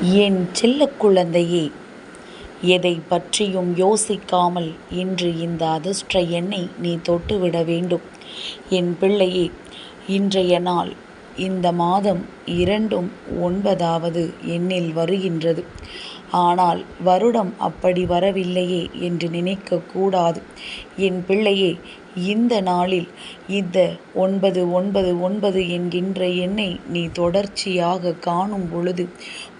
என் செல்ல குழந்தையே எதை பற்றியும் யோசிக்காமல் இன்று இந்த அதிர்ஷ்ட எண்ணை நீ தொட்டுவிட வேண்டும். என் பிள்ளையே இன்றைய நாள் இந்த மாதம் இரண்டும் ஒன்பதாவது எண்ணில் வருகின்றது. ஆனால் வருடம் அப்படி வரவில்லையே என்று நினைக்கக்கூடாது என் பிள்ளையே இந்த நாளில் இந்த ஒன்பது ஒன்பது ஒன்பது என்கின்ற எண்ணை நீ தொடர்ச்சியாக காணும் பொழுது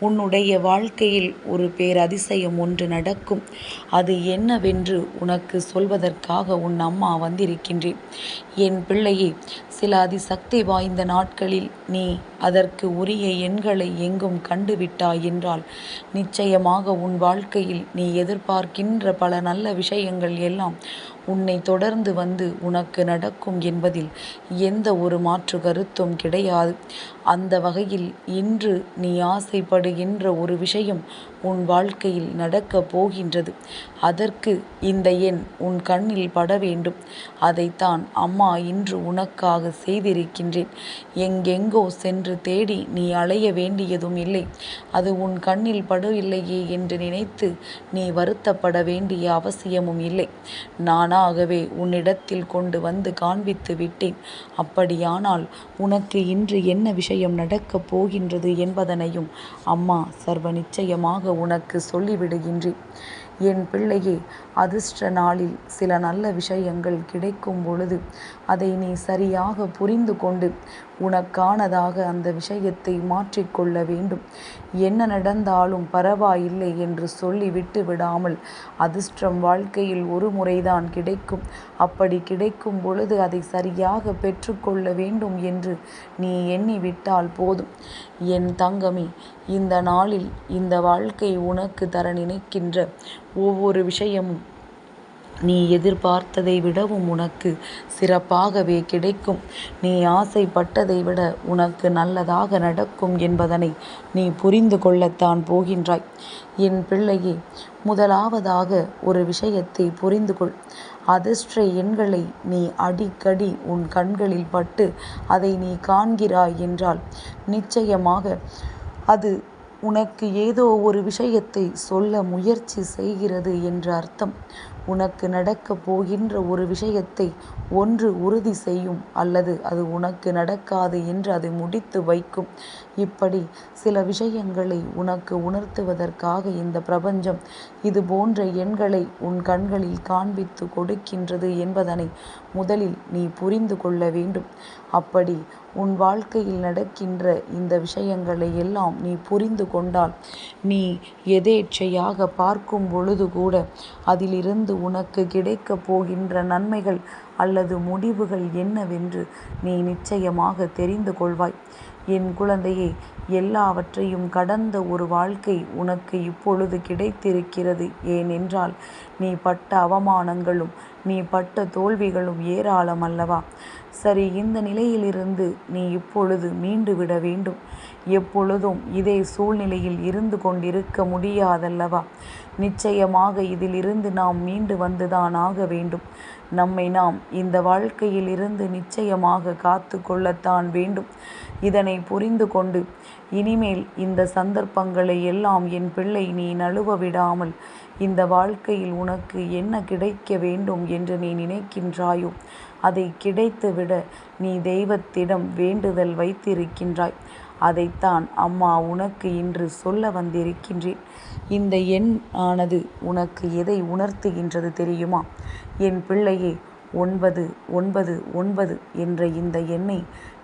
உன்னுடைய வாழ்க்கையில் ஒரு பேரதிசயம் ஒன்று நடக்கும். அது என்னவென்று உனக்கு சொல்வதற்காக உன் அம்மா வந்திருக்கின்றேன். என் பிள்ளையே சில அதிசக்தி வாய்ந்த நாட்களில் நீ அதற்கு உரிய எண்களை எங்கும் கண்டுவிட்டாய் என்றால் நிச்சயமாக உன் வாழ்க்கையில் நீ எதிர்பார்க்கின்ற பல நல்ல விஷயங்கள் எல்லாம் உன்னை தொடர்ந்து வந்து உனக்கு நடக்கும் என்பதில் எந்த ஒரு மாற்று கருத்தும் கிடையாது. அந்த வகையில் இன்று நீ ஆசைப்படுகின்ற ஒரு விஷயம் உன் வாழ்க்கையில் நடக்கப் போகின்றது. அதற்கு இந்த எண் உன் கண்ணில் பட வேண்டும். அதைத்தான் அம்மா இன்று உனக்காக செய்திருக்கின்றேன். எங்கெங்கோ சென்று தேடி நீ அலைய வேண்டியதும் இல்லை. அது உன் கண்ணில் படவில்லையே என்று நினைத்து நீ வருத்தப்பட வேண்டிய அவசியமும் இல்லை. நானா தானாகவே உன்னிடத்தில் கொண்டு வந்து காண்பித்து விட்டேன். அப்படியானால் உனக்கு இன்று என்ன விஷயம் நடக்கப் போகின்றது என்பதனையும் அம்மா சர்வ நிச்சயமாக உனக்கு சொல்லிவிடுகின்றேன். என் பிள்ளையே அதிர்ஷ்ட நாளில் சில நல்ல விஷயங்கள் கிடைக்கும் பொழுது அதை நீ சரியாக புரிந்து கொண்டு உனக்கானதாக அந்த விஷயத்தை மாற்றிக்கொள்ள வேண்டும். என்ன நடந்தாலும் பரவாயில்லை என்று சொல்லி விட்டு விடாமல் அதிர்ஷ்டம் வாழ்க்கையில் ஒரு முறைதான் கிடைக்கும். அப்படி கிடைக்கும் பொழுது அதை சரியாக பெற்றுக்கொள்ள வேண்டும் என்று நீ எண்ணிவிட்டால் போதும். என் தங்கமே இந்த நாளில் இந்த வாழ்க்கை உனக்கு தர நினைக்கின்ற ஒவ்வொரு விஷயமும் நீ எதிர்பார்த்ததை விடவும் உனக்கு சிறப்பாகவே கிடைக்கும். நீ ஆசைப்பட்டதை விட உனக்கு நல்லதாக நடக்கும் என்பதனை நீ புரிந்து கொள்ளத்தான் போகின்றாய். என் பிள்ளையே முதலாவதாக ஒரு விஷயத்தை புரிந்து கொள். அதிர்ஷ்ட எண்களை நீ அடிக்கடி உன் கண்களில் பட்டு அதை நீ காண்கிறாய் என்றால் நிச்சயமாக அது உனக்கு ஏதோ ஒரு விஷயத்தை சொல்ல முயற்சி செய்கிறது என்று அர்த்தம். உனக்கு நடக்கப் போகின்ற ஒரு விஷயத்தை ஒன்று உறுதி செய்யும் அல்லது அது உனக்கு நடக்காது என்று அதை முடித்து வைக்கும். இப்படி சில விஷயங்களை உனக்கு உணர்த்துவதற்காக இந்த பிரபஞ்சம் இது போன்ற எண்களை உன் கண்களில் காண்பித்து கொடுக்கின்றது என்பதனை முதலில் நீ புரிந்து கொள்ள வேண்டும். அப்படி உன் வாழ்க்கையில் நடக்கின்ற இந்த விஷயங்களை எல்லாம் நீ புரிந்து கொண்டால் நீ எதேச்சையாக பார்க்கும் பொழுது கூட அதிலிருந்து உனக்கு கிடைக்கப் போகின்ற நன்மைகள் அல்லது முடிவுகள் என்னவென்று நீ நிச்சயமாக தெரிந்து கொள்வாய். என் குழந்தையே எல்லாவற்றையும் கடந்த ஒரு வாழ்க்கை உனக்கு இப்பொழுது கிடைத்திருக்கிறது. ஏனென்றால் நீ பட்ட அவமானங்களும் நீ பட்ட தோல்விகளும் ஏராளம் அல்லவா? சரி இந்த நிலையிலிருந்து நீ இப்பொழுது மீண்டு விட வேண்டும். எப்பொழுதும் இதே சூழ்நிலையில் இருந்து கொண்டிருக்க முடியாதல்லவா? நிச்சயமாக இதிலிருந்து நாம் மீண்டு வந்துதான் ஆக வேண்டும். நம்மை நாம் இந்த வாழ்க்கையில் இருந்து நிச்சயமாக காத்து கொள்ளத்தான் வேண்டும். இதனை புரிந்து கொண்டு இனிமேல் இந்த சந்தர்ப்பங்களை எல்லாம் என் பிள்ளை நீ நழுவ விடாமல் இந்த வாழ்க்கையில் உனக்கு என்ன கிடைக்க வேண்டும் என்று நீ நினைக்கின்றாயோ அதை கிடைத்துவிட நீ தெய்வத்திடம் வேண்டுதல் வைத்திருக்கின்றாய். அதைத்தான் அம்மா உனக்கு இன்று சொல்ல வந்திருக்கின்றேன். இந்த எண் ஆனது உனக்கு எதை உணர்த்துகின்றது தெரியுமா? என் பிள்ளையே ஒன்பது ஒன்பது ஒன்பது என்ற இந்த எண்ணை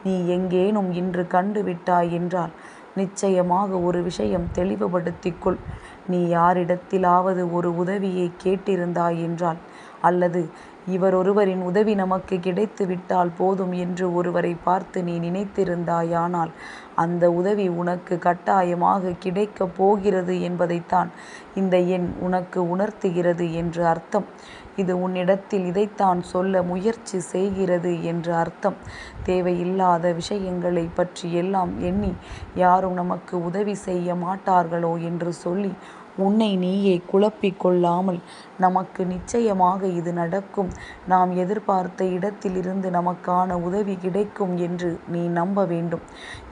நீ எங்கேனும் இன்று கண்டுவிட்டாய் என்றால் நிச்சயமாக ஒரு விஷயம் தெளிவுபடுத்திக்கொள் நீ யாரிடத்திலாவது ஒரு உதவியை கேட்டிருந்தாய் என்றால் அல்லது இவர் ஒருவரின் உதவி நமக்கு கிடைத்து விட்டால் போதும் என்று ஒருவரை பார்த்து நீ நினைத்திருந்தாயானால் அந்த உதவி உனக்கு கட்டாயமாக கிடைக்கப் போகிறது என்பதைத்தான் இந்த எண் உனக்கு உணர்த்துகிறது என்று அர்த்தம். இது உன்னிடத்தில் இதைத்தான் சொல்ல முயற்சி செய்கிறது என்று அர்த்தம். தேவையில்லாத விஷயங்களை பற்றி எல்லாம் எண்ணி யாரும் நமக்கு உதவி செய்ய மாட்டார்களோ என்று சொல்லி உன்னை நீயே குழப்பிக் கொள்ளாமல் நமக்கு நிச்சயமாக இது நடக்கும். நாம் எதிர்பார்த்த இடத்திலிருந்து நமக்கான உதவி கிடைக்கும் என்று நீ நம்ப வேண்டும்.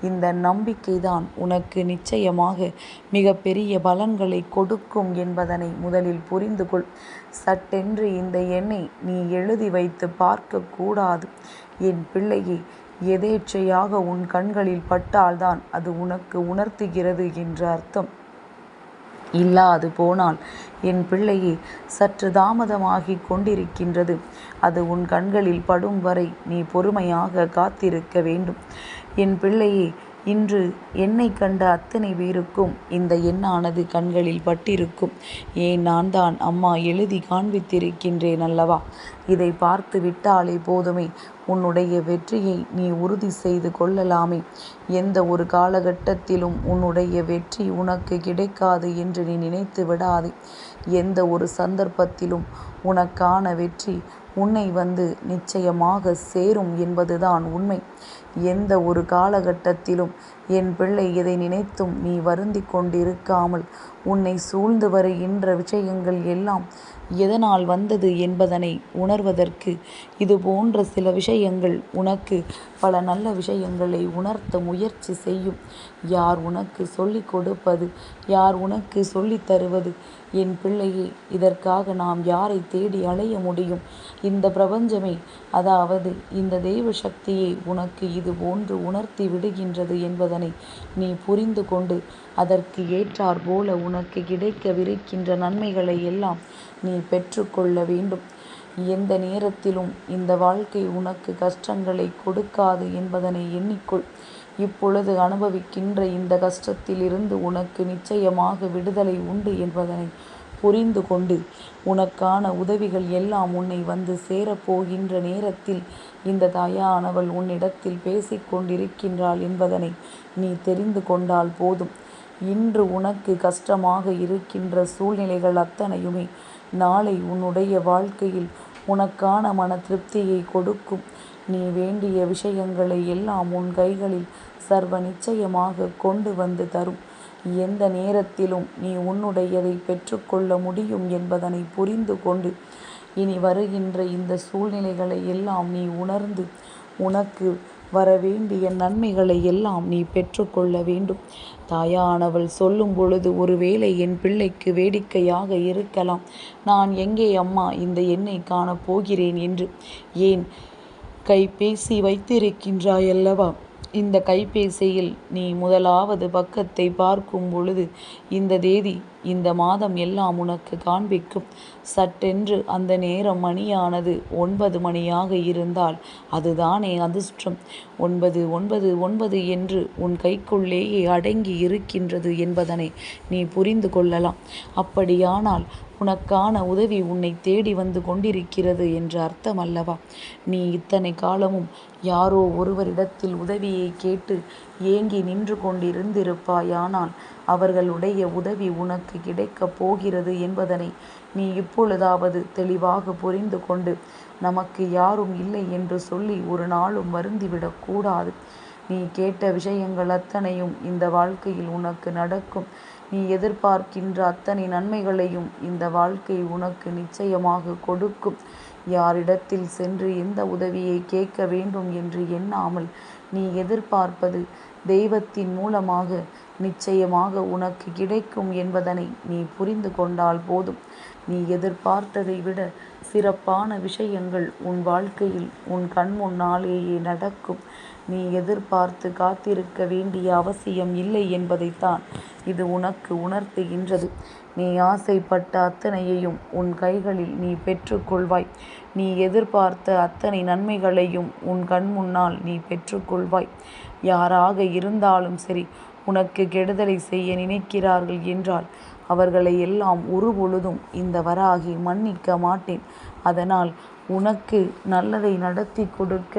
இந்த நம்பிக்கைதான் உனக்கு நிச்சயமாக மிகப்பெரிய பலன்களை கொடுக்கும் என்பதனை முதலில் புரிந்து கொள். சட்டென்று இந்த எண்ணை நீ எழுதி வைத்து பார்க்கக்கூடாது என் பிள்ளையை எதேச்சையாக உன் கண்களில் பட்டால்தான் அது உனக்கு உணர்த்துகிறது என்று அர்த்தம். இல்லாது போனால் என் பிள்ளையே சற்று தாமதமாகிக் கொண்டிருக்கின்றது. அது உன் கண்களில் படும் வரை நீ பொறுமையாக காத்திருக்க வேண்டும். என் பிள்ளையே இன்று என்னை கண்ட அத்தனை பேருக்கும் இந்த எண்ணானது கண்களில் பட்டிருக்கும். ஏன் நான் தான் அம்மா எழுதி காண்பித்திருக்கின்றேன் அல்லவா? இதை பார்த்து விட்டாலே போதுமே. உன்னுடைய வெற்றியை நீ உறுதி செய்து கொள்ளலாமே. எந்த ஒரு காலகட்டத்திலும் உன்னுடைய வெற்றி உனக்கு கிடைக்காது என்று நீ நினைத்து விடாதே. எந்த ஒரு சந்தர்ப்பத்திலும் உனக்கான வெற்றி உன்னை வந்து நிச்சயமாக சேரும் என்பதுதான் உண்மை. எந்த ஒரு காலகட்டத்திலும் என் பிள்ளை இதை நினைத்தும் நீ வருந்தி கொண்டிருக்காமல் உன்னை சூழ்ந்து வருகின்ற விஷயங்கள் எல்லாம் எதனால் வந்தது என்பதனை உணர்வதற்கு இது போன்ற சில விஷயங்கள் உனக்கு பல நல்ல விஷயங்களை உணர்த்த முயற்சி செய்யும். யார் உனக்கு சொல்லிக் கொடுப்பது? யார் உனக்கு சொல்லித் தருவது? என் பிள்ளையே இதற்காக நாம் யாரை தேடி அலைய முடியும்? இந்த பிரபஞ்சமே அதாவது இந்த தெய்வ சக்தியை உனக்கு இது போன்று உணர்த்தி விடுகின்றது என்பதனை நீ புரிந்து கொண்டு அதற்கு ஏற்றார் போல உனக்கு கிடைக்கவிருக்கின்ற நன்மைகளை எல்லாம் நீ பெற்றுக்கொள்ள வேண்டும். எந்த நேரத்திலும் இந்த வாழ்க்கை உனக்கு கஷ்டங்களை கொடுக்காது என்பதனை எண்ணிக்கொள். இப்பொழுது அனுபவிக்கின்ற இந்த கஷ்டத்தில் இருந்து உனக்கு நிச்சயமாக விடுதலை உண்டு என்பதனை புரிந்து கொண்டு உனக்கான உதவிகள் எல்லாம் உன்னை வந்து சேரப்போகின்ற நேரத்தில் இந்த தாயானவள் உன்னிடத்தில் பேசிக்கொண்டிருக்கின்றாள் என்பதனை நீ தெரிந்து கொண்டால் போதும். இன்று உனக்கு கஷ்டமாக இருக்கின்ற சூழ்நிலைகள் அத்தனையுமே நாளை உன்னுடைய வாழ்க்கையில் உனக்கான மன திருப்தியை கொடுக்கும். நீ வேண்டிய விஷயங்களை எல்லாம் உன் கைகளில் சர்வ நிச்சயமாக கொண்டு வந்து தரும். எந்த நேரத்திலும் நீ உன்னுடையதை பெற்றுக்கொள்ள முடியும் என்பதனை புரிந்து கொண்டு இனி வருகின்ற இந்த சூழ்நிலைகளை எல்லாம் நீ உணர்ந்து உனக்கு வரவேண்டிய நன்மைகளை எல்லாம் நீ பெற்றுக்கொள்ள வேண்டும். தாயானவள் சொல்லும் பொழுது ஒருவேளை என் பிள்ளைக்கு வேடிக்கையாக இருக்கலாம். நான் எங்கே அம்மா இந்த எண்ணை காணப் போகிறேன் என்று ஏன் கைபேசி வைத்திருக்கின்றாயல்லவா? இந்த கைபேசியில் நீ முதலாவது பக்கத்தை பார்க்கும் பொழுது இந்த தேதி இந்த மாதம் எல்லாம் உனக்கு காண்பிக்கும். சட்டென்று அந்த நேரம் மணியானது ஒன்பது மணியாக இருந்தால் அதுதானே அதிர்ஷ்டம். ஒன்பது ஒன்பது ஒன்பது என்று உன் கைக்குள்ளேயே அடங்கி இருக்கின்றது என்பதனை நீ புரிந்து கொள்ளலாம். அப்படியானால் உனக்கான உதவி உன்னை தேடி வந்து கொண்டிருக்கிறது என்று அர்த்தம் அல்லவா? நீ இத்தனை காலமும் யாரோ ஒருவரிடத்தில் உதவியை கேட்டு ஏங்கி நின்று கொண்டிருந்திருப்பாயானால் அவர்களுடைய உதவி உனக்கு கிடைக்கப் போகிறது என்பதனை நீ இப்பொழுதாவது தெளிவாக புரிந்து கொண்டு நமக்கு யாரும் இல்லை என்று சொல்லி ஒரு நாளும் வருந்திவிடக்கூடாது நீ கேட்ட விஷயங்கள் அத்தனையும் இந்த வாழ்க்கையில் உனக்கு நடக்கும். நீ எதிர்பார்க்கின்ற அத்தனை நன்மைகளையும் இந்த வாழ்க்கை உனக்கு நிச்சயமாக கொடுக்கும். யாரிடத்தில் சென்று எந்த உதவியை கேட்க வேண்டும் என்று எண்ணாமல் நீ எதிர்பார்ப்பது தெய்வத்தின் மூலமாக நிச்சயமாக உனக்கு கிடைக்கும் என்பதனை நீ புரிந்து கொண்டால் போதும். நீ எதிர்பார்த்ததை விட சிறப்பான விஷயங்கள் உன் வாழ்க்கையில் உன் கண் முன்னாலேயே நடக்கும். நீ எதிர்பார்த்து காத்திருக்க வேண்டிய அவசியம் இல்லை என்பதைத்தான் இது உனக்கு உணர்த்துகின்றது. நீ ஆசைப்பட்ட அத்தனையையும் உன் கைகளில் நீ பெற்றுக்கொள்வாய். நீ எதிர்பார்த்த அத்தனை நன்மைகளையும் உன் கண் முன்னால் நீ பெற்றுக்கொள்வாய். யாராக இருந்தாலும் சரி உனக்கு கெடுதலை செய்ய நினைக்கிறார்கள் என்றால் அவர்களை எல்லாம் ஒருபொழுதும் இந்த வராகி மன்னிக்க மாட்டேன். அதனால் உனக்கு நல்லதை நடத்தி கொடுக்க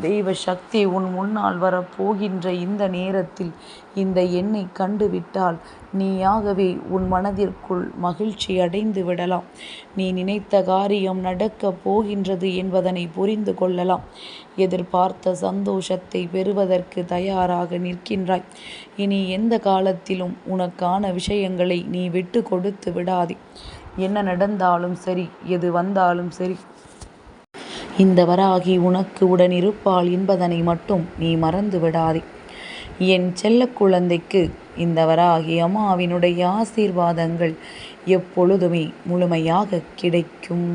தெய்வ சக்தி உன் முன்னால் வரப்போகின்ற இந்த நேரத்தில் இந்த எண்ணை கண்டுவிட்டால் நீயாகவே உன் மனதிற்குள் மகிழ்ச்சி அடைந்து விடலாம். நீ நினைத்த காரியம் நடக்கப் போகின்றது என்பதனை புரிந்து கொள்ளலாம். எதிர்பார்த்த சந்தோஷத்தை பெறுவதற்கு தயாராக நிற்கின்றாய். இனி எந்த காலத்திலும் உனக்கான விஷயங்களை நீ விட்டு கொடுத்து விடாதே. என்ன நடந்தாலும் சரி எது வந்தாலும் சரி. இந்த வராகி உனக்கு உடன் இருப்பாள் என்பதனை மட்டும் நீ மறந்து விடாதே. என் செல்ல குழந்தைக்கு இந்த வராகி அம்மாவினுடைய ஆசீர்வாதங்கள் எப்பொழுதுமே முழுமையாக கிடைக்கும்.